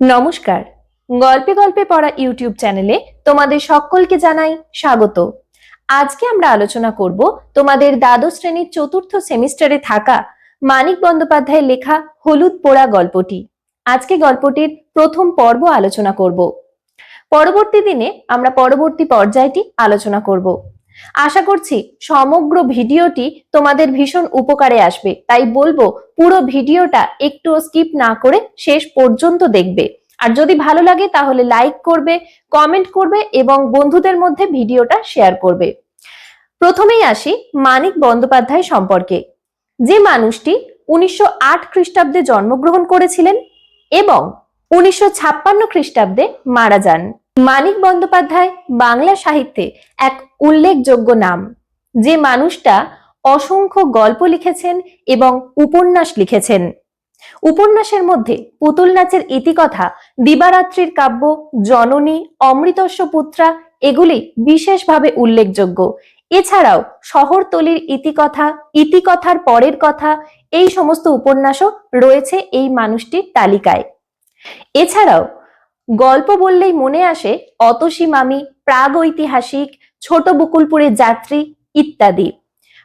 নমস্কার। গল্পে গল্পে পড়া ইউটিউব চ্যানেলে তোমাদের সকলকে জানাই স্বাগত। আজকে আমরা আলোচনা করব তোমাদের দ্বাদশ শ্রেণির চতুর্থ সেমিস্টারে থাকা মানিক বন্দ্যোপাধ্যায়ের লেখা হলুদ পোড়া গল্পটি। আজকে গল্পটির প্রথম পর্ব আলোচনা করব। পরবর্তী দিনে আমরা পরবর্তী পর্যায়টি আলোচনা করব। আশা করছি সমগ্র ভিডিওটি তোমাদের ভীষণ উপকারে আসবে। তাই বলব, পুরো ভিডিওটা একটু স্কিপ না করে শেষ পর্যন্ত দেখবে। আর যদি ভালো লাগে, তাহলে লাইক করবে কমেন্ট করবে এবং বন্ধুদের মধ্যে ভিডিওটা শেয়ার করবে। প্রথমেই আসি মানিক বন্দ্যোপাধ্যায় সম্পর্কে। যে মানুষটি উনিশশো আট খ্রিস্টাব্দে জন্মগ্রহণ করেছিলেন এবং উনিশশো ছাপ্পান্ন খ্রিস্টাব্দে মারা যান। মানিক বন্দ্যোপাধ্যায় বাংলা সাহিত্যে এক উল্লেখযোগ্য নাম। যে মানুষটা অসংখ্য গল্প লিখেছেন এবং উপন্যাস লিখেছেন। উপন্যাসের মধ্যে পুতুল নাচের ইতিকথা, দিবারাত্রির কাব্য, জননী অমৃতস্ব পুত্রা এগুলি বিশেষভাবে উল্লেখযোগ্য। এছাড়াও শহরতলির ইতিকথা, ইতিকথার পরের কথা, এই সমস্ত উপন্যাসও রয়েছে এই মানুষটির তালিকায়। এছাড়াও গল্প বললেই মনে আসে অতসী মামি, প্রাগৈতিহাসিক, ছোট বকুলপুরের যাত্রী ইত্যাদি।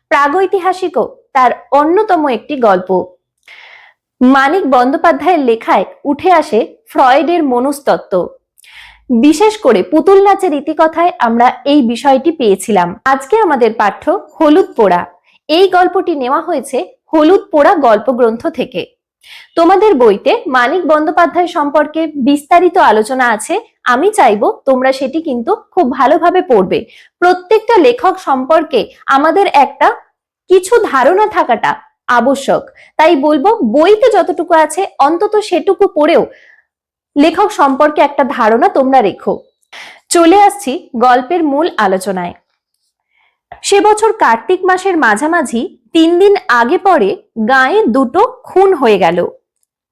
প্রাগৈতিহাসিকও তার অন্যতম একটি গল্প। মানিক বন্দ্যোপাধ্যায়ের লেখায় উঠে আসে ফ্রয়েডের মনস্তত্ত্ব। বিশেষ করে পুতুল নাচের ইতিকথায় আমরা এই বিষয়টি পেয়েছিলাম। আজকে আমাদের পাঠ্য হলুদ পোড়া। এই গল্পটি নেওয়া হয়েছে হলুদ পোড়া গল্প গ্রন্থ থেকে। তোমাদের বইতে মানিক বন্দ্যোপাধ্যায় সম্পর্কে বিস্তারিত আলোচনা আছে। আমি চাইব তোমরা সেটি কিন্তু খুব ভালোভাবে পড়বে। প্রত্যেকটা লেখক সম্পর্কে আমাদের একটা কিছু ধারণা থাকাটা আবশ্যক। তাই বলব, বইতে যতটুকু আছে, অন্তত সেটুকু পড়েও লেখক সম্পর্কে একটা ধারণা তোমরা রেখো। চলে আসছি গল্পের মূল আলোচনায়। সে বছর কার্তিক মাসের মাঝামাঝি তিন দিন আগে পরে গায়ে দুটো খুন হয়ে গেল।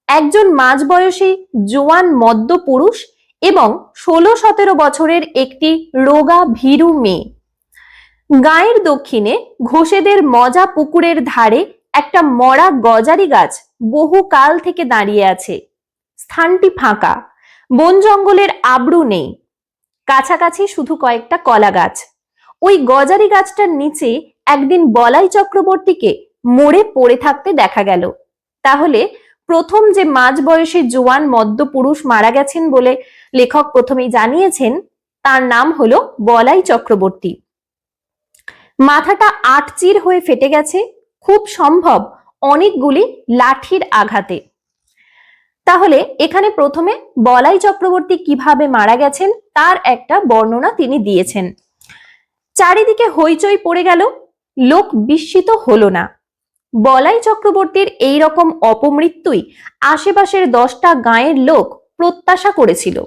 একজন মাঝবয়সী জোয়ান মদ্য পুরুষ এবং ষোলো সতেরো বছরের একটি রোগা ভীরু মেয়ে। গায়ের দক্ষিণে ঘোষেদের মজা পুকুরের ধারে একটা মরা গজারি গাছ বহু কাল থেকে দাঁড়িয়ে আছে। স্থানটি ফাঁকা, বন জঙ্গলের আবরু নেই। কাছাকাছি শুধু কয়েকটা কলা গাছ। ওই গজারি গাছটার নিচে একদিন বলাই চক্রবর্তীকে মরে পড়ে থাকতে দেখা গেল। তাহলে প্রথম যে মাঝ বয়সী জোয়ান মদ্য পুরুষ মারা গেছেন বলে লেখক প্রথমেই জানিয়েছেন, তার নাম হলো বলাই চক্রবর্তী। মাথাটা আটচির হয়ে ফেটে গেছে, খুব সম্ভব অনেকগুলি লাঠির আঘাতে। তাহলে এখানে প্রথমে বলাই চক্রবর্তী কীভাবে মারা গেছেন, তার একটা বর্ণনা তিনি দিয়েছেন। চারিদিকে হইচই পড়ে গেল লোক বিস্মিত হলো না। বলাই চক্রবর্তীর এই রকম অপমৃত্যুই আশেপাশের দশটা গাঁয়ের লোক প্রত্যাশা করেছিল।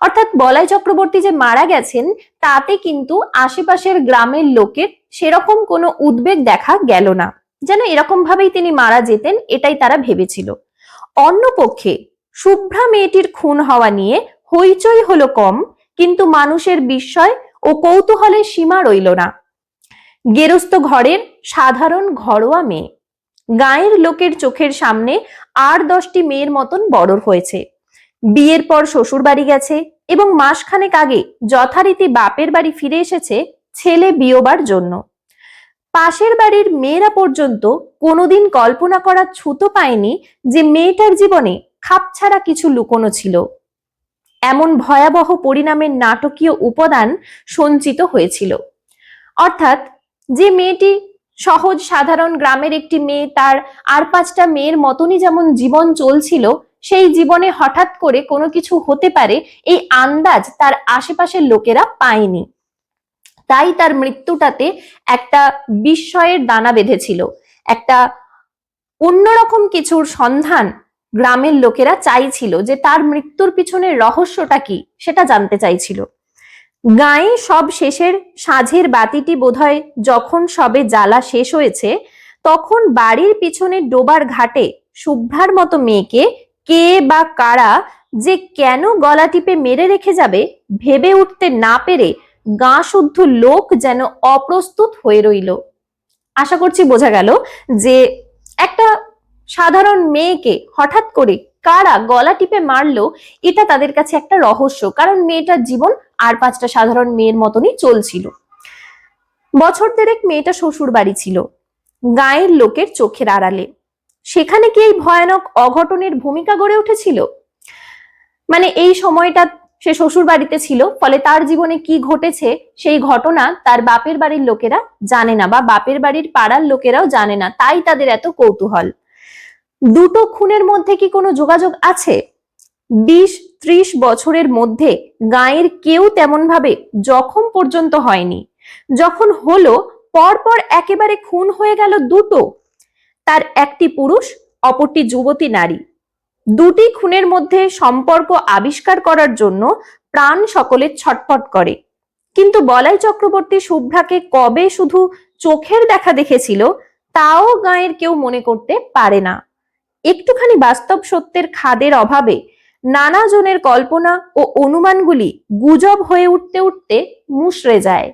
অর্থাৎ বলাই চক্রবর্তী যে মারা গেছেন, তাতে কিন্তু আশেপাশের গ্রামের লোকের সেরকম কোনো উদ্বেগ দেখা গেল না। যেন এরকম ভাবেই তিনি মারা যেতেন, এটাই তারা ভেবেছিল। অন্যপক্ষে শুভ্রা মেয়েটির খুন হওয়া নিয়ে হইচই হলো কম, কিন্তু মানুষের বিস্ময় ও কৌতূহলের সীমা রইল না। গেরস্ত ঘরের সাধারণ ঘরোয়া মেয়ে। গায়ের লোকের চোখের সামনে আর দশটি মেয়ের মতন বড় হয়েছে। বিয়ের পর শ্বশুর বাড়ি গেছে এবং মাসখানেক আগে যথারীতি বাপের বাড়ি ফিরে এসেছে ছেলে বিয়োবার জন্য। পাশের বাড়ির মেয়েরা পর্যন্ত কোনোদিন কল্পনা করার ছুতো পায়নি যে মেয়েটার জীবনে খাপছাড়া কিছু লুকোনো ছিল। এমন ভয়াবহ পরিণামের নাটকীয় উপাদান সঞ্চিত হয়েছিল। অর্থাৎ যে মেয়েটি সহজ, সাধারণ গ্রামের একটি মেয়ে, তার আর পাঁচটা মেয়ের মতনই যেমন জীবন চলছিল, সেই জীবনে হঠাৎ করে কোনো কিছু হতে পারে, এই আন্দাজ তার আশেপাশের লোকেরা পায়নি। তাই তার মৃত্যুটাতে একটা বিস্ময়ের দানা বেঁধেছিল। একটা অন্যরকম কিছুর সন্ধান গ্রামের লোকেরা চাইছিল যে তার মৃত্যুর পিছনের রহস্যটা কি, সেটা জানতে চাইছিল। গায়ে সব শেষের সাঁঝের বাতিটি বোধহয় যখন সবে জ্বালা শেষ হয়েছে, তখন বাড়ির পিছনে ডোবার ঘাটে শুভ্রার মতো মেয়েকে কে বা কারা যে কেন গলা টিপে মেরে রেখে যাবে ভেবে উঠতে না পেরে গা শুদ্ধ লোক যেন অপ্রস্তুত হয়ে রইল। আশা করছি বোঝা গেল যে একটা সাধারণ মেয়েকে হঠাৎ করে কারা গলা টিপে মারলো, এটা তাদের কাছে একটা রহস্য। কারণ মেয়েটার জীবন আর পাঁচটা সাধারণ মেয়ের মতনই চলছিল। বছর দেড়েক মেয়েটা শ্বশুর বাড়ি ছিল, গায়ের লোকের চোখের আড়ালে। সেখানে কি এই ভয়ানক অঘটনের ভূমিকা গড়ে উঠেছিল? মানে এই সময়টা সে শ্বশুর বাড়িতে ছিল, ফলে তার জীবনে কি ঘটেছে সেই ঘটনা তার বাপের বাড়ির লোকেরা জানে না, বা বাপের বাড়ির পাড়ার লোকেরাও জানে না, তাই তাদের এত কৌতূহল। দুটো খুনের মধ্যে কি কোনো যোগাযোগ আছে? বিশ, ত্রিশ বছরের মধ্যে গায়ের কেউ তেমন ভাবে জখম পর্যন্ত হয়নি। যখন হলো, পরপর একেবারে খুন হয়ে গেল দুটো। তার একটি পুরুষ, অপরটি যুবতী নারী। দুটি খুনের মধ্যে সম্পর্ক আবিষ্কার করার জন্য প্রাণ সকলে ছটফট করে। কিন্তু বলাই চক্রবর্তী শুভ্রাকে কবে শুধু চোখের দেখা দেখেছিল, তাও গায়ের কেউ মনে করতে পারে না। একটুখানি বাস্তব সত্যের খাদের অভাবে নানা জনের কল্পনা ও অনুমানগুলি গুজব হয়ে উঠতে উঠতে মুশড়ে যায়।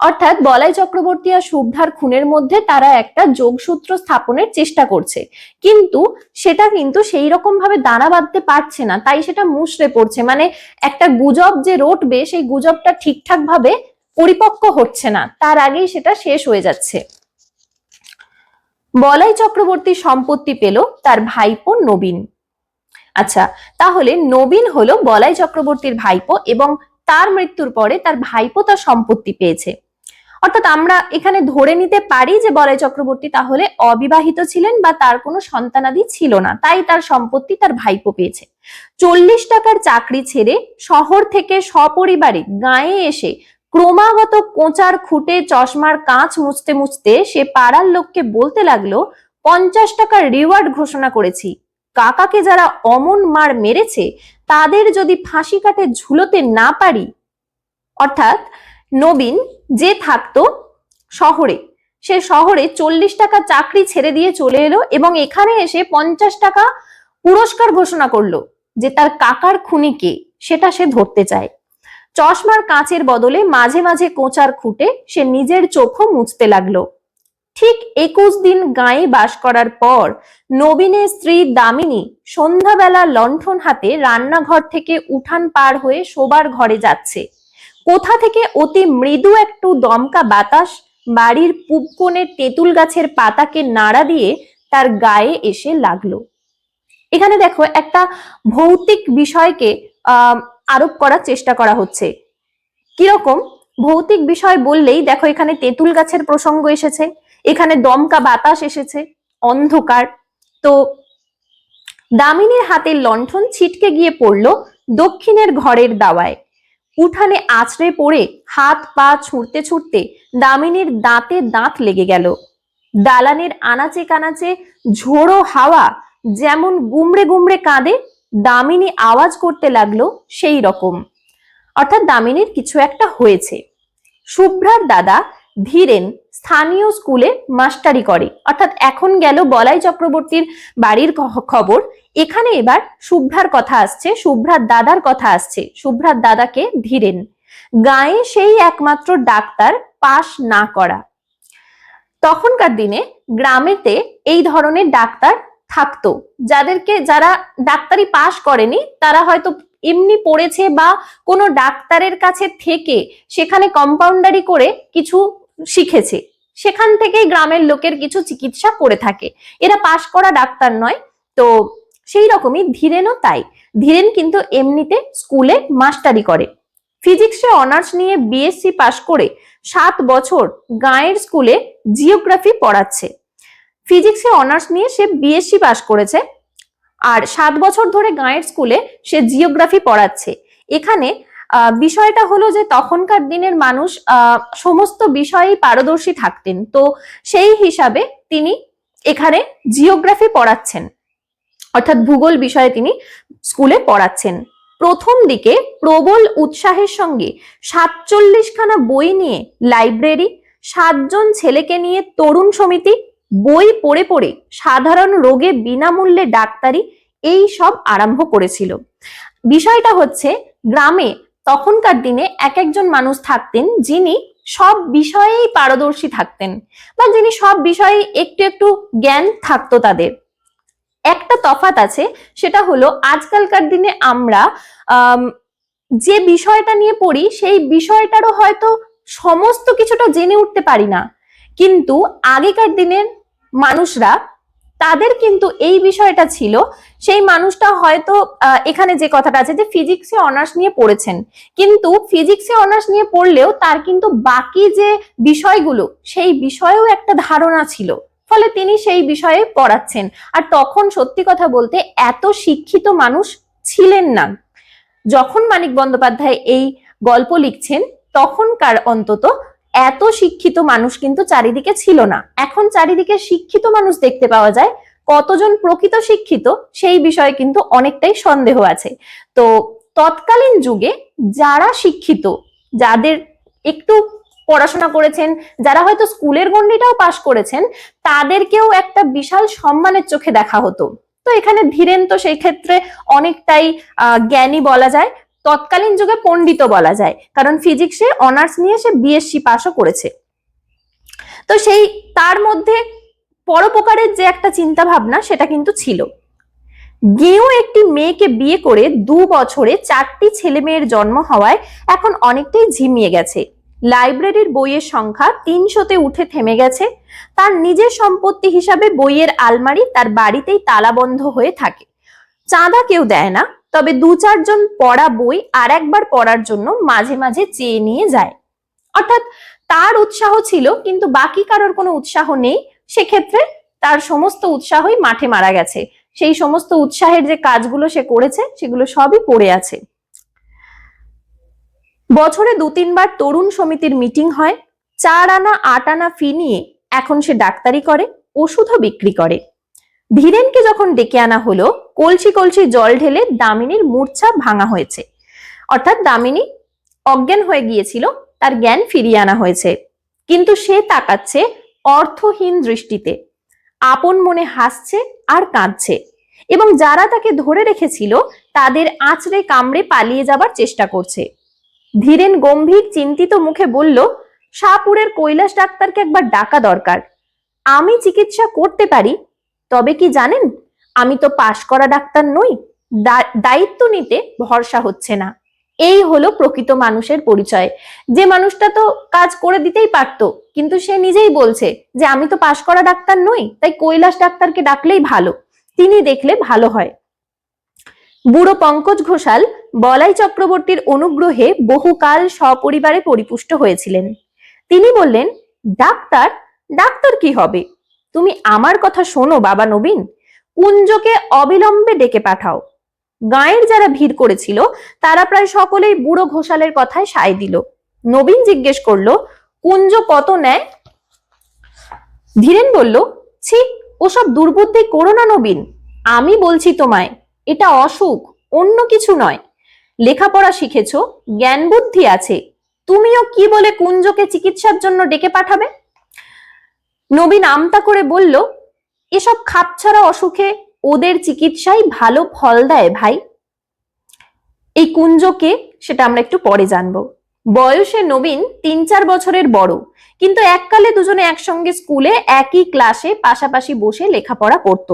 অর্থাৎ বলাই চক্রবর্তী আর শুভ্রার খুনের মধ্যে তারা একটা যোগসূত্র স্থাপনের চেষ্টা করছে। কিন্তু সেটা কিন্তু সেই রকম ভাবে দানা বাঁধতে পারছে না, তাই সেটা মুশড়ে পড়ছে। মানে একটা গুজব যে রটবে, সেই গুজবটা ঠিকঠাক ভাবে পরিপক্ক হচ্ছে না। তার আগেই সেটা শেষ হয়ে যাচ্ছে। বলাই চক্রবর্তী সম্পত্তি পেল তার ভাইপো নবীন। আচ্ছা তাহলে নবীন হলো বলাই চক্রবর্তীর ভাইপো এবং তার মৃত্যুর পরে তার ভাইপো তার সম্পত্তি পেয়েছে। অর্থাৎ আমরা এখানে ধরে নিতে পারি যে বলাই চক্রবর্তী তাহলে অবিবাহিত ছিলেন বা তার কোনো সন্তানাদি ছিল না, তাই তার সম্পত্তি তার ভাইপো পেয়েছে। চল্লিশ টাকার চাকরি ছেড়ে শহর থেকে সপরিবারে গায়ে এসে ক্রমাগত কোঁচার খুঁটে চশমার কাঁচ মুছতে মুছতে সে পাড়ার লোককে বলতে লাগল, পঞ্চাশ টাকার রিওয়ার্ড ঘোষণা করেছি। কাকাকে যারা অমন মার মেরেছে, তাদের যদি ফাঁসি কাটে ঝুলোতে না পারি। অর্থাৎ নবীন যে থাকতো শহরে, সে শহরে চল্লিশ টাকা চাকরি ছেড়ে দিয়ে চলে এলো এবং এখানে এসে পঞ্চাশ টাকা পুরস্কার ঘোষণা করল যে তার কাকার খুনিকে সেটা সে ধরতে চায়। চশমার কাঁচের বদলে মাঝে মাঝে কোঁচার খুঁটে সে নিজের চোখও মুছতে লাগল। ঠিক একুশ দিন গায়ে বাস করার পর নবীনের স্ত্রী দামিনী সন্ধ্যাবেলা লণ্ঠন হাতে রান্নাঘর থেকে উঠান পার হয়ে শোবার ঘরে যাচ্ছে। কোথা থেকে অতি মৃদু একটু দমকা বাতাস, বাড়ির পূব তেঁতুল গাছের পাতাকে নাড়া দিয়ে তার গায়ে এসে লাগল। এখানে দেখো একটা ভৌতিক বিষয়কে, আহ আরোপ করার চেষ্টা করা হচ্ছে। কীরকম? ভৌতিক বিষয় বললেই দেখো এখানে তেঁতুল গাছের প্রসঙ্গ এসেছে, এখানে দমকা বাতাস এসেছে, অন্ধকার। তো দামিনীর হাতের লণ্ঠন ছিটকে গিয়ে পড়ল দক্ষিণের ঘরের দাওয়ায়। উঠানে আছড়ে পড়ে হাত পা ছুঁড়তে ছুঁড়তে দামিনীর দাঁতে দাঁত লেগে গেল। দালানের আনাচে কানাচে ঝোড়ো হাওয়া যেমন গুমড়ে গুমড়ে কাঁদে দামিনী আওয়াজ করতে লাগল সেই রকম। অর্থাৎ দামিনীর কিছু একটা হয়েছে। শুভ্রার দাদা ধীরেন স্থানীয় স্কুলে মাস্টারি করে। অর্থাৎ এখন গেল বলাই চক্রবর্তীর বাড়ির খবর। এখানে এবার শুভ্রার কথা আসছে শুভ্রার দাদার কথা আসছে শুভ্রার দাদাকে ধীরেন। গায়ে সেই একমাত্র ডাক্তার পাশ না করা। তখনকার দিনে গ্রামেতে এই ধরনের ডাক্তার থাকতো। যাদেরকে যারা ডাক্তারি পাশ করেনি, তারা হয়তো এমনি পড়েছে বা কোনো ডাক্তারের কাছে থেকে সেখানে কম্পাউন্ডারি করে কিছু শিখেছে। সেখান থেকেই গ্রামের লোকের কিছু চিকিৎসা করে থাকে। এরা পাশ করা ডাক্তার নয়। তো সেই রকমই ধীরেনও তাই। ধীরেন কিন্তু এমনিতে স্কুলে মাস্টারি করে। ফিজিক্সে অনার্স নিয়ে বিএসসি পাশ করে সাত বছর গাঁয়ের স্কুলে জিওগ্রাফি পড়াচ্ছে। ফিজিক্সে অনার্স নিয়ে সে বিএসসি পাশ করেছে। আর সাত বছর ধরে গাঁয়ের স্কুলে সে জিওগ্রাফি পড়াচ্ছে। এখানে বিষয়টা হলো যে তখনকার দিনের মানুষ সমস্ত বিষয়েই পারদর্শী থাকতেন। তো সেই হিসাবে তিনি এখানে জিওগ্রাফি পড়াচ্ছেন। অর্থাৎ ভূগোল বিষয়ে তিনি স্কুলে পড়াচ্ছেন। প্রথম দিকে প্রবল উৎসাহের সঙ্গে সাতচল্লিশখানা বই নিয়ে লাইব্রেরি সাতজন ছেলেকে নিয়ে তরুণ সমিতি বই পড়ে পড়ে সাধারণ রোগে বিনামূল্যে ডাক্তারি এই সব আরম্ভ করেছিল। বিষয়টা হচ্ছে, গ্রামে তখনকার দিনে এক একজন মানুষ থাকতেন যিনি সব বিষয়েই পারদর্শী থাকতেন বা যিনি সব বিষয়ে একটু একটু জ্ঞান থাকতো তাদের। একটা তফাত আছে, সেটা হলো আজকালকার দিনে আমরা যে বিষয়টা নিয়ে পড়ি, সেই বিষয়টারও হয়তো সমস্ত কিছুটা জেনে উঠতে পারি না। কিন্তু আগেকার দিনের মানুষরা, তাদের কিন্তু এই বিষয়টা ছিল, সেই মানুষটা হয়তো এখানে যে কথাটা আছে যে ফিজিক্সে অনার্স নিয়ে পড়েছেন। কিন্তু ফিজিক্সে অনার্স নিয়ে পড়লেও তার কিন্তু বাকি যে বিষয়গুলো, সেই বিষয়েও একটা ধারণা ছিল। ফলে তিনি সেই বিষয়ে পড়াচ্ছেন। আর তখন সত্যি কথা বলতে এত শিক্ষিত মানুষ ছিলেন না। যখন মানিক বন্দ্যোপাধ্যায় এই গল্প লিখছেন, তখনকার অন্তত এত শিক্ষিত মানুষ কিন্তু চারিদিকে ছিল না। এখন চারিদিকে শিক্ষিত মানুষ দেখতে পাওয়া যায়, কতজন প্রকৃত শিক্ষিত সেই বিষয়ে কিন্তু অনেকটাই সন্দেহ আছে। তো তৎকালীন যুগে যারা শিক্ষিত, যাদের একটু পড়াশোনা করেছেন, যারা হয়তো স্কুলের গণ্ডিটাও পাশ করেছেন, তাদেরকেও একটা বিশাল সম্মানের চোখে দেখা হতো। তো এখানে ধীরেন তো সেই ক্ষেত্রে অনেকটাই জ্ঞানী বলা যায় তৎকালীন যুগে পণ্ডিত বলা যায়। কারণ ফিজিক্সে, অনার্স নিয়ে সে বিএসসি পাশও করেছে। তো সেই, তার মধ্যে পরোপকারের যে একটা চিন্তা ভাবনা সেটা কিন্তু ছিল। গেও একটি মেয়েকে বিয়ে করে দু বছরে চারটি ছেলে মেয়ের জন্ম হওয়ায় এখন অনেকটাই ঝিমিয়ে গেছে। লাইব্রেরির বইয়ের সংখ্যা তিনশোতে উঠে থেমে গেছে। তার নিজের সম্পত্তি হিসাবে বইয়ের আলমারি তার বাড়িতেই তালাবন্ধ হয়ে থাকে। চাঁদা কেউ দেয় না। তবে দু চারজন পড়া বই আর একবার পড়ার জন্য মাঝে মাঝে চেয়ে নিয়ে যায়। অর্থাৎ তার উৎসাহ ছিল, কিন্তু বাকি কারোর কোনো উৎসাহ নেই। সেক্ষেত্রে তার সমস্ত উৎসাহই মাঠে মারা গেছে। সেই সমস্ত উৎসাহের যে কাজগুলো সে করেছে, সেগুলো সবই পড়ে আছে। বছরে দু তিনবার তরুণ সমিতির মিটিং হয়। চার আনা, আট আনা ফি নিয়ে এখন সে ডাক্তারি করে, ওষুধও বিক্রি করে। ধীরেনকে যখন ডেকে আনা হলো কলসি কলসি জল ঢেলে দামিনীর মূর্ছা ভাঙা হয়েছে। অর্থাৎ দামিনী অজ্ঞান হয়ে গিয়েছিল, তার জ্ঞান ফিরিয়ে আনা হয়েছে। কিন্তু সে তাকাচ্ছে অর্থহীন দৃষ্টিতে। আপন মনে হাসছে আর কাঁদছে এবং যারা তাকে ধরে রেখেছিল, তাদের আঁচড়ে কামড়ে পালিয়ে যাবার চেষ্টা করছে। ধীরেন গম্ভীর চিন্তিত মুখে বলল, শাহপুরের কৈলাস ডাক্তারকে একবার ডাকা দরকার। আমি চিকিৎসা করতে পারি, তবে কি জানেন আমি তো পাশ করা ডাক্তার নই দায়িত্ব নিতে ভরসা হচ্ছে না। এই হলো প্রকৃত মানুষের পরিচয়। যে মানুষটা তো কাজ করে দিতেই পারতো, কিন্তু সে নিজেই বলছে যে আমি তো পাশ করা ডাক্তার নই, তাই কৈলাস ডাক্তারকে ডাকলেই ভালো, তিনি দেখলে ভালো হয়। বুড়ো পঙ্কজ ঘোষাল বলাই চক্রবর্তীর অনুগ্রহে বহুকাল সপরিবারে পরিপুষ্ট হয়েছিলেন। তিনি বললেন, ডাক্তার ডাক্তার কি হবে? তুমি আমার কথা শোনো, বাবা নবীন। কুঞ্জকে অবিলম্বে ডেকে পাঠাও। গাঁয়ের যারা ভিড় করেছিল, তারা প্রায় সকলেই বুড়ো ঘোষালের কথায় সায় দিল। নবীন জিজ্ঞেস করল, কুঞ্জ কত নেয়? ধীরেন বলল, ছি, ওসব দুর্বুদ্ধি করো না নবীন। আমি বলছি তোমায়, এটা অসুখ, অন্য কিছু নয়। লেখাপড়া শিখেছো, জ্ঞান বুদ্ধি আছে, তুমিও কি বলে কুঞ্জকে চিকিৎসার জন্য ডেকে পাঠাবে? নবীন আমতা করে বলল এসব খাপছাড়া অসুখে ওদের চিকিৎসাই ভালো ফল দেয় ভাই। এই কুঞ্জকে সেটা আমরা একটু পরে জানব। বয়সে নবীন তিন চার বছরের বড়, কিন্তু এককালে দুজনে একসঙ্গে স্কুলে একই ক্লাসে পাশাপাশি বসে লেখাপড়া করত।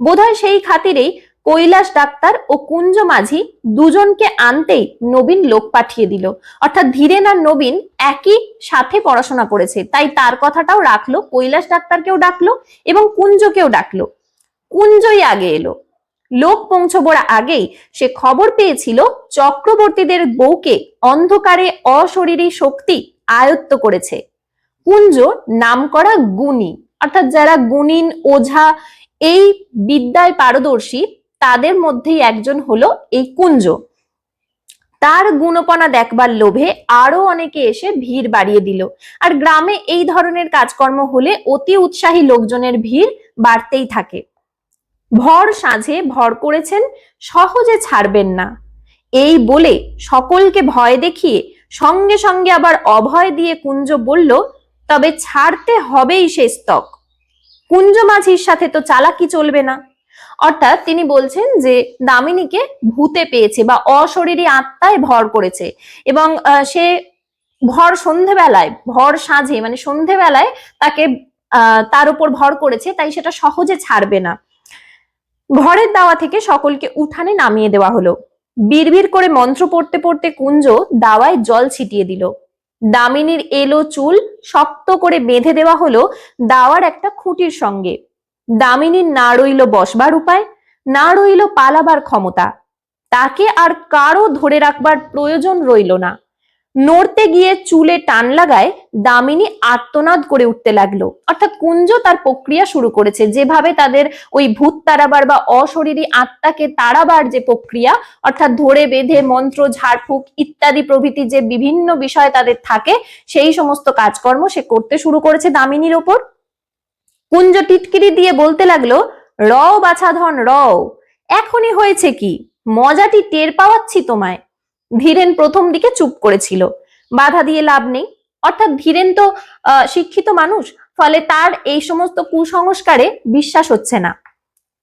বোধহয় সেই খাতিরেই কৈলাস ডাক্তার ও কুঞ্জ মাঝি দুজনকে আনতেই নবীন লোক পাঠিয়ে দিল। অর্থাৎ ধীরেন আর নবীন একই সাথে পড়াশোনা করেছে। তাই তার কথাটাও রাখল, কৈলাস ডাক্তারকেও ডাকলো এবং কুঞ্জকেও ডাকলো। কুঞ্জই আগে এলো। লোক পৌঁছবার আগেই সে খবর পেয়েছিল, চক্রবর্তীদের বউকে অন্ধকারে অশরীরী শক্তি আয়ত্ত করেছে। কুঞ্জ নামকরা গুণী। অর্থাৎ যারা গুণিন, ওঝা, এই বিদ্যায় পারদর্শী তাদের মধ্যেই একজন হলো এই কুঞ্জ। তার গুণপনা দেখবার লোভে আরও অনেকে এসে ভিড় বাড়িয়ে দিল। আর গ্রামে এই ধরনের কাজকর্ম হলে অতি উৎসাহী লোকজনের ভিড় বাড়তেই থাকে। ভর সাঁঝে ভর করেছেন, সহজে ছাড়বেন না। এই বলে সকলকে ভয় দেখিয়ে সঙ্গে সঙ্গে আবার অভয় দিয়ে কুঞ্জ বলল, তবে ছাড়তে হবেই সে স্তক। কুঞ্জ মাঝির সাথে তো চালাকি চলবে না। অর্থাৎ তিনি বলছেন যে দামিনীকে ভূতে পেয়েছে বা অশরীরী আত্মায় ভর করেছে এবং সে ভর সন্ধেবেলায়, ভর সাঁঝে মানে সন্ধেবেলায় তাকে তার উপর ভর করেছে, তাই সেটা সহজে ছাড়বে না। ঘরের দাওয়া থেকে সকলকে উঠানে নামিয়ে দেওয়া হলো। বিড়বিড় করে মন্ত্র পড়তে পড়তে কুঞ্জ দাওয়ায় জল ছিটিয়ে দিল। দামিনীর এলো চুল শক্ত করে বেঁধে দেওয়া হলো দাওয়ার একটা খুঁটির সঙ্গে। দামিনীর না রইল বসবার উপায়, না রইল পালাবার ক্ষমতা। তাকে আর কারও ধরে রাখবার প্রয়োজন রইল না। নড়তে গিয়ে চুলে টান লাগায় দামিনী আর্তনাদ করে উঠতে লাগল। অর্থাৎ কুঞ্জ তার প্রক্রিয়া শুরু করেছে। যেভাবে তাদের ওই ভূত তাড়াবার বা অশরীরী আত্মাকে তাড়াবার যে প্রক্রিয়া, অর্থাৎ ধরে বেঁধে মন্ত্র, ঝাড়ফুঁক ইত্যাদি প্রভৃতি যে বিভিন্ন বিষয় তাদের থাকে, সেই সমস্ত কাজকর্ম সে করতে শুরু করেছে দামিনীর ওপর। কুঞ্জ টিটকিরি দিয়ে বলতে লাগল, রও বাছাধন রও। এখনই হয়েছে কি? মজাটি টের পাওয়াচ্ছি তোমায়। ধীরেন প্রথম দিকে চুপ করেছিল। বাধা দিয়ে লাভ নেই। অর্থাৎ ধীরেন তো শিক্ষিত মানুষ, ফলে তার এই সমস্ত কুসংস্কারে বিশ্বাস হচ্ছে না।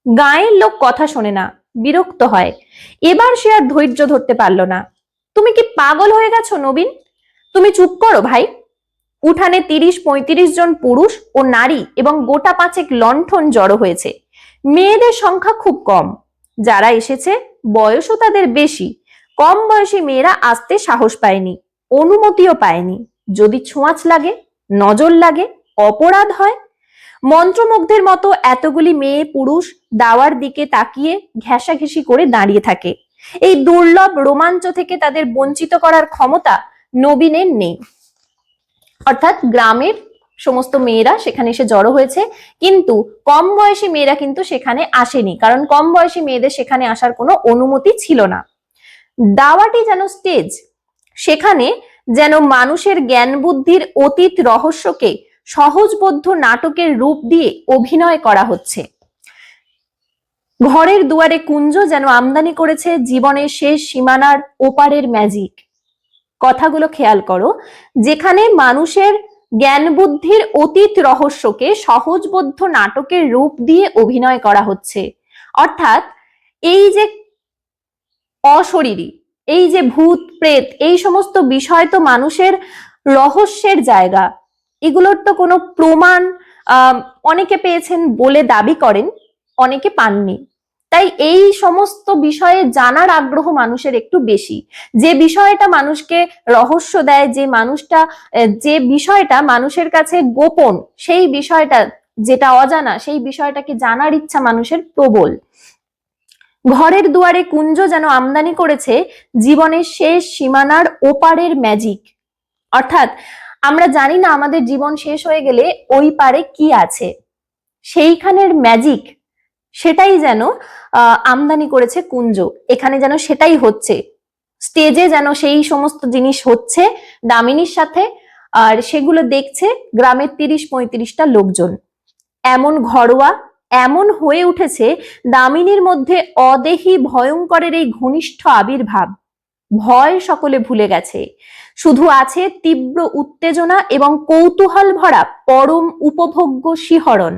গায়ের লোক কথা শোনে না, বিরক্ত হয়। এবার সে আর ধৈর্য ধরতে পারল না। তুমি কি পাগল হয়ে গেছো, নবীন? তুমি চুপ করো ভাই। উঠানে তিরিশ পঁয়ত্রিশ জন পুরুষ ও নারী এবং গোটা পাঁচেক লণ্ঠন জড়ো হয়েছে। মেয়েদের সংখ্যা খুব কম। যারা এসেছে, বয়সও তাদের বেশি। কম বয়সী মেয়েরা আসতে সাহস পায়নি, অনুমতিও পায়নি। যদি ছোঁয়াচ লাগে, নজর লাগে, অপরাধ হয়। মন্ত্রমুগ্ধের মতো এতগুলি মেয়ে পুরুষ দাওয়ার দিকে তাকিয়ে ঘেঁষাঘেঁষি করে দাঁড়িয়ে থাকে। এই দুর্লভ রোমাঞ্চ থেকে তাদের বঞ্চিত করার ক্ষমতা নবীনের নেই। অর্থাৎ গ্রামের সমস্ত মেয়েরা সেখানে এসে জড়ো হয়েছে। কিন্তু কম বয়সী মেয়েরা কিন্তু সেখানে আসেনি, কারণ কম বয়সী মেয়েদের সেখানে আসার কোনো অনুমতি ছিল না। দাওয়াটি যেন স্টেজ, সেখানে যেন মানুষের জ্ঞান বুদ্ধির অতীত রহস্যকে সহজবোধ্য নাটকের রূপ দিয়ে অভিনয় করা হচ্ছে। ঘরের দুয়ারে কুঞ্জ যেন আমদানি করেছে জীবনের শেষ সীমানার ওপারের ম্যাজিক কথাগুলো খেয়াল করো। যেখানে মানুষের জ্ঞান বুদ্ধির অতীত রহস্যকে সহজবোধ্য নাটকের রূপ দিয়ে অভিনয় করা হচ্ছে। অর্থাৎ এই যে অশরীরী, এই যে ভূত, প্রেত, এই সমস্ত বিষয় তো মানুষের রহস্যের জায়গা। এগুলোর তো কোনো প্রমাণ অনেকে পেয়েছেন বলে দাবি করেন, অনেকে পাননি। তাই এই সমস্ত বিষয়ে জানার আগ্রহ মানুষের একটু বেশি। যে বিষয়টা মানুষকে রহস্য দেয়, যে মানুষটা যে বিষয়টা মানুষের কাছে গোপন, সেই বিষয়টা যেটা অজানা, সেই বিষয়টাকে জানার ইচ্ছা মানুষের প্রবল। ঘরের দুয়ারে কুঞ্জ যেন আমদানি করেছে জীবনের শেষ সীমানার ওপারের ম্যাজিক অর্থাৎ আমরা জানি না আমাদের জীবন শেষ হয়ে গেলে ওই পারে কি আছে। সেইখানের ম্যাজিক সেটাই যেন আমদানি করেছে কুঞ্জ। এখানে যেন সেটাই হচ্ছে। স্টেজে যেন সেই সমস্ত জিনিস হচ্ছে, দামিনীর সাথে, আর সেগুলো দেখছে গ্রামের তিরিশ পঁয়ত্রিশটা লোকজন। এমন ঘরোয়া, এমন হয়ে উঠেছে দামিনীর মধ্যে অদেহি ভয়ঙ্করের এই ঘনিষ্ঠ আবির্ভাব। ভয় সকলে ভুলে গেছে। শুধু আছে তীব্র উত্তেজনা এবং কৌতূহল ভরা পরম উপভোগ্য শিহরণ।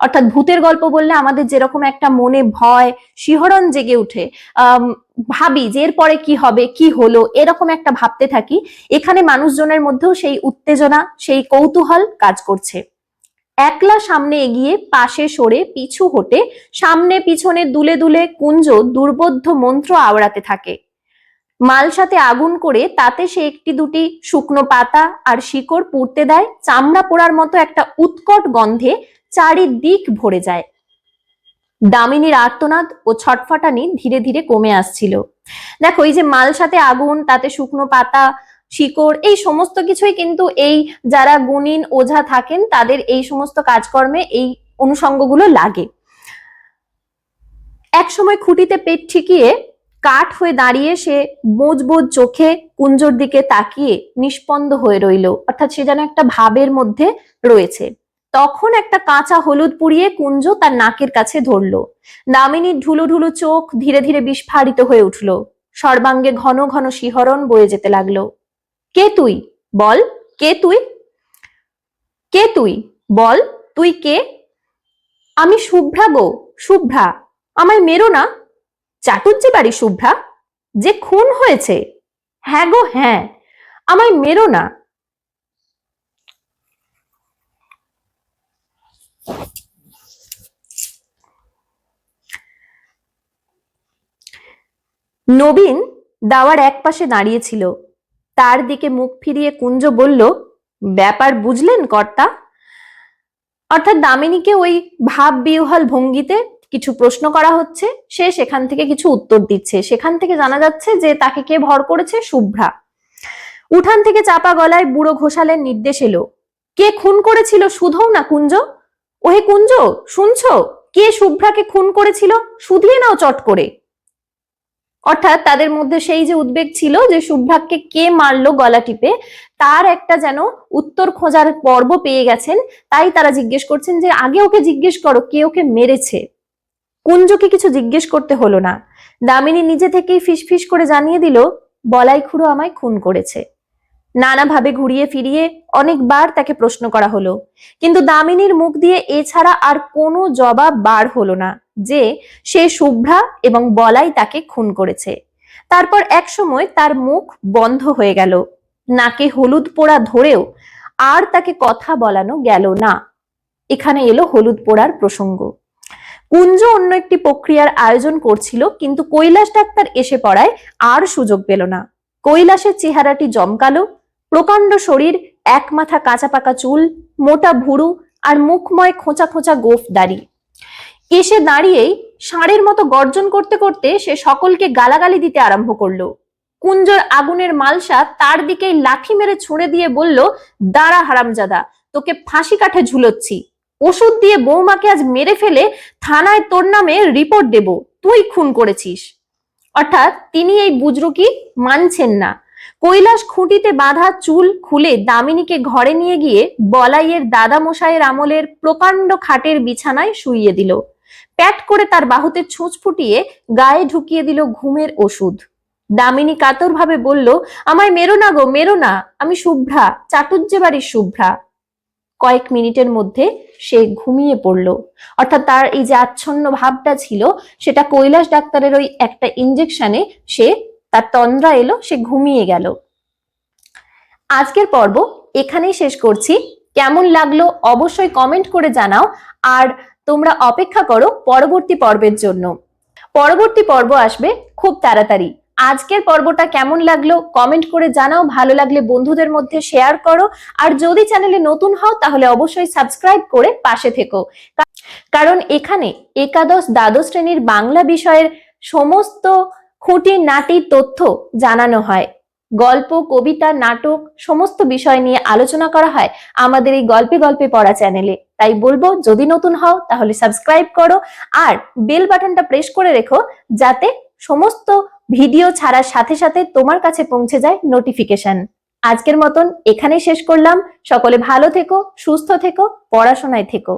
অর্থাৎ ভূতের গল্প বললে আমাদের যেরকম একটা মনে ভয়, শিহরণ জেগে উঠে। ভাবি যে এরপরে কি হবে, কি হলো, এরকম একটা ভাবতে থাকি। এখানে মানুষজনের মধ্যেও সেই উত্তেজনা, সেই কৌতূহল কাজ করছে। একলা সামনে এগিয়ে পাশে সরে পিছু হটে, সামনে পিছনে দুলে দুলে কুঞ্জ দুর্বোধ্য মন্ত্র আওড়াতে থাকে। মালসাতে আগুন করে তাতে সে একটি দুটি শুকনো পাতা আর শিকড় পুড়তে দেয়। চামড়া পোড়ার মতো একটা উৎকট গন্ধে চারিদিক ভরে যায়। দামিনীর আর্তনাদ ও ছটফটানি ধীরে ধীরে কমে আসছিল। দেখো, এই যে মালসাতে আগুন, তাতে শুকনো পাতা, শিকড়, এই সমস্ত কিছুই কিন্তু এই যারা গুণিন ওঝা থাকেন, তাদের এই সমস্ত কাজকর্মে এই অনুষঙ্গগুলো লাগে। এক সময় খুঁটিতে পেট ঠিকিয়ে কাঠ হয়ে দাঁড়িয়ে সে বোজ চোখে কুঞ্জর দিকে তাকিয়ে নিষ্পন্দ হয়ে রইল। অর্থাৎ সে যেন একটা ভাবের মধ্যে রয়েছে। তখন একটা কাঁচা হলুদ পুড়িয়ে কুঞ্জ তার নাকের কাছে ধরলো। দামিনীর ঢুলু ঢুলু চোখ ধীরে ধীরে বিস্ফারিত হয়ে উঠল। সর্বাঙ্গে ঘন ঘন শিহরণ বয়ে যেতে লাগল। কে তুই? বল, কে তুই? কে তুই? বল, তুই কে? আমি শুভ্রা গো শুভ্রা। আমায় মেরো না। চাটুজ্জে বাড়ি, শুভ্রা? যে খুন হয়েছে? হ্যাঁ গো হ্যাঁ। আমায় মেরো না। নবীন দাওয়ার এক পাশে দাঁড়িয়েছিল। তার দিকে মুখ ফিরিয়ে কুঞ্জ বলল, ব্যাপার বুঝলেন কর্তা? অর্থাৎ দামিনীকে ওই ভাব বিহ্বল ভঙ্গিতে কিছু প্রশ্ন করা হচ্ছে, সে সেখান থেকে কিছু উত্তর দিচ্ছে। সেখান থেকে জানা যাচ্ছে যে তাকে কে ভর করেছে? শুভ্রা। উঠান থেকে চাপা গলায় বুড়ো ঘোষালের নির্দেশ এলো। কে খুন করেছিল শুধও না কুঞ্জ? ওহে কুঞ্জ, শুনছো? কে শুভ্রাকে খুন করেছিল? শুধিয়ে নাও চট করে। অর্থাৎ তাদের মধ্যে সেই যে উদ্বেগ ছিল যে শুভ্রাকে কে মারলো গলা টিপে, তার একটা যেন উত্তর খোঁজার পর্ব পেয়ে গেছেন। তাই তারা জিজ্ঞেস করছেন যে, আগে ওকে জিজ্ঞেস করো, কে ওকে মেরেছে? কুঞ্জকে কিছু জিজ্ঞেস করতে হলো না। দামিনী নিজে থেকেই ফিসফিস করে জানিয়ে দিল, বলাই খুড়ো আমায় খুন করেছে। নানাভাবে ঘুরিয়ে ফিরিয়ে অনেকবার তাকে প্রশ্ন করা হলো। কিন্তু দামিনীর মুখ দিয়ে এছাড়া আর কোনো জবাব বার হলো না যে সে শুভ্রা এবং বলাই তাকে খুন করেছে। তারপর এক সময় তার মুখ বন্ধ হয়ে গেল। নাকে হলুদ পোড়া ধরেও আর তাকে কথা বলানো গেল না। এখানে এলো হলুদ পোড়ার প্রসঙ্গ। কুঞ্জ অন্য একটি প্রক্রিয়ার আয়োজন করছিল, কিন্তু কৈলাস ডাক্তার এসে পড়ায় আর সুযোগ পেল না। কৈলাসের চেহারাটি জমকালো, প্রকাণ্ড শরীর, এক মাথা কাঁচা পাকা চুল, মোটা ভুরু আর মুখময় খোঁচা খোঁচা গোফ দাড়ি। এসে দাঁড়িয়েই ষাঁড়ের মতো গর্জন করতে করতে সে সকলকে গালাগালি দিতে আরম্ভ করল। কুঞ্জর আগুনের মালসা তার দিকেই লাঠি মেরে ছুঁড়ে দিয়ে বলল, দাঁড়া হারামজাদা, তোকে ফাঁসি কাঠে ঝুলোচ্ছি। ওষুধ দিয়ে বৌমাকে আজ মেরে ফেলে থানায় তোর নামে রিপোর্ট দেব। তুই খুন করেছিস। অর্থাৎ তিনি এই বুজরুকি মানছেন না। কৈলাস খুঁটিতে বাঁধা চুল খুলে দামিনীকে ঘরে নিয়ে গিয়ে বলাইয়ের দাদা মশাইয়ের আমলের প্রকাণ্ড খাটের বিছানায় শুইয়ে দিল। প্যাট করে তার বাহুতে ছুঁচ ফুটিয়ে গায়ে ঢুকিয়ে দিল ঘুমের ওষুধ। দামিনী কাতরভাবে বলল, আমায় মেরো না গো, মেরো না। আমি শুভ্রা চাটুজ্জে বাড়ির শুভ্রা। কয়েক মিনিটের মধ্যে সে ঘুমিয়ে পড়ল। অর্থাৎ তার এই যে আচ্ছন্ন ভাবটা ছিল, সেটা কৈলাস ডাক্তারের ওই একটা ইঞ্জেকশনে সে, তার তন্দ্রা এলো, সে ঘুমিয়ে গেল। আজকের পর্ব এখানেই শেষ করছি। কেমন লাগল অবশ্যই কমেন্ট করে জানাও, আর তোমরা অপেক্ষা করো পরবর্তী পর্বের জন্য। পরবর্তী পর্ব আসবে খুব তাড়াতাড়ি। আজকের পর্বটা কেমন লাগল কমেন্ট করে জানাও। ভালো লাগলে বন্ধুদের মধ্যে শেয়ার করো। আর যদি চ্যানেলে নতুন হও, তাহলে অবশ্যই সাবস্ক্রাইব করে পাশে থেকো। কারণ এখানে একাদশ দ্বাদশ শ্রেণির বাংলা বিষয়ের সমস্ত খুঁটি নাটি তথ্য জানানো হয়। গল্প, কবিতা, নাটক সমস্ত বিষয় নিয়ে আলোচনা করা হয় আমাদের এই গল্পে গল্পে পড়া চ্যানেলে। তাই বলব, যদি নতুন হও, তাহলে সাবস্ক্রাইব করো। আর বেল বাটনটা প্রেস করে রেখো যাতে সমস্ত ভিডিও ছাড়ার সাথে সাথে তোমার কাছে পৌঁছে যায় নোটিফিকেশন আজকের মতন এখানেই শেষ করলাম। সকলে ভালো থেকো, সুস্থ থেকো, পড়াশোনায় থেকো।